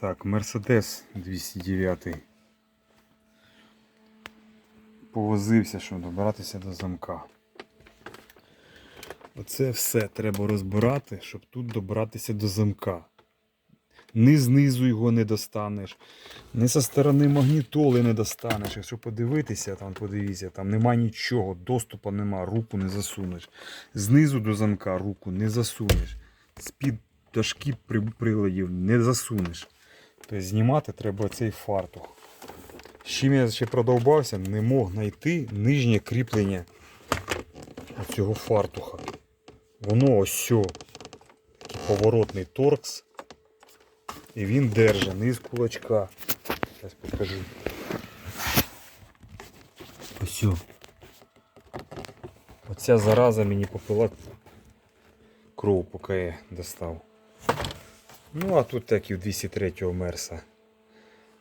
Так, Мерседес 209. Повозився, щоб добратися до замка. Оце все треба розбирати, щоб тут добратися до замка. Ні знизу його не достанеш, ні со сторони магнітоли не достанеш. Якщо подивитися, там подивіться, там нема нічого, доступу нема, руку не засунеш. Знизу до замка руку не засунеш. З-під дошки приладів не засунеш. Тобто знімати треба цей фартух. З чим я ще продовбався, не мог знайти нижнє кріплення цього фартуха. Воно ось сьо. Такий поворотний торкс. І він держить низ кулачка. Зараз покажу. Ось. Оця зараза мені попила кров, поки я достав. Ну, а тут так і в 203 мерса.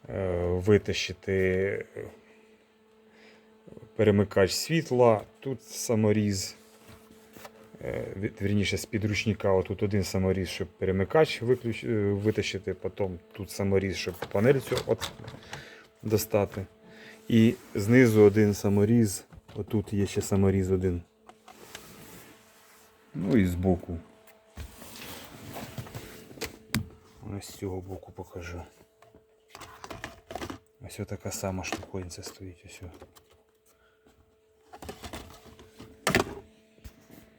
Е, Витащити перемикач світла, тут саморіз. Е, Вірніше, з підручника отут один саморіз, щоб перемикач виключ... е, витащити, потім тут саморіз, щоб панель цю от достати. І знизу один саморіз, отут є ще саморіз один. Ну і збоку. Ось з цього боку покажу. Ось така сама штуковинця стоїть ось.